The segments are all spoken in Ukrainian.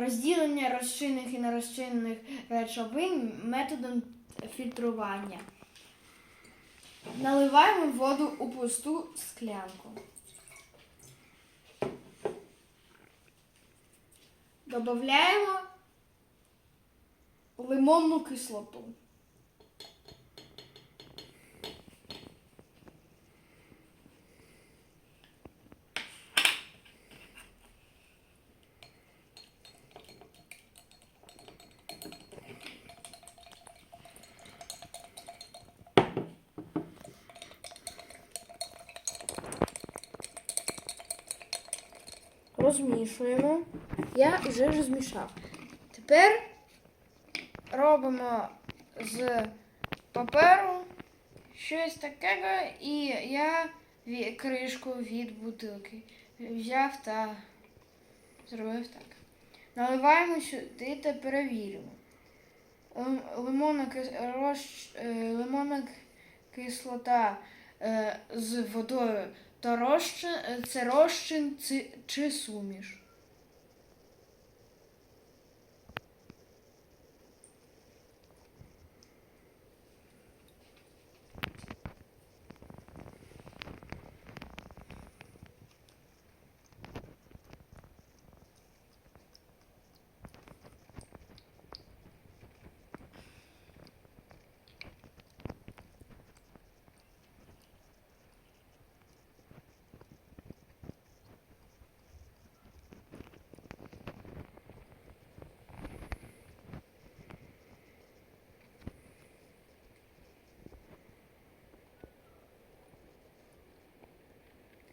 розділення розчинних і нерозчинних речовин методом фільтрування. Наливаємо воду у пусту склянку. Додаємо лимонну кислоту. Розмішуємо. Я вже розмішав. Тепер робимо з паперу щось такого, і я кришку від бутилки взяв та зробив так. Наливаємо сюди та перевіримо. Лим- Лимонна, е, кислота е, з водою розчин, е, це розчин чи, чи суміш.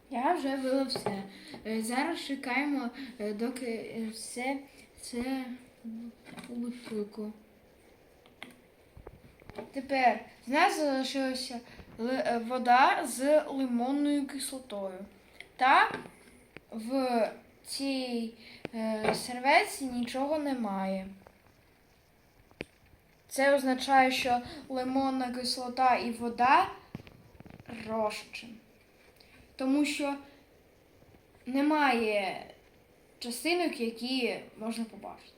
Я вже вилив все. Е, Зараз чекаємо, е, доки е, все це у бутилку. Тепер з нас залишилася вода з лимонною кислотою. Та в цій серветці нічого немає. Це означає, що лимонна кислота і вода розчин тому що немає частинок, які можна побачити.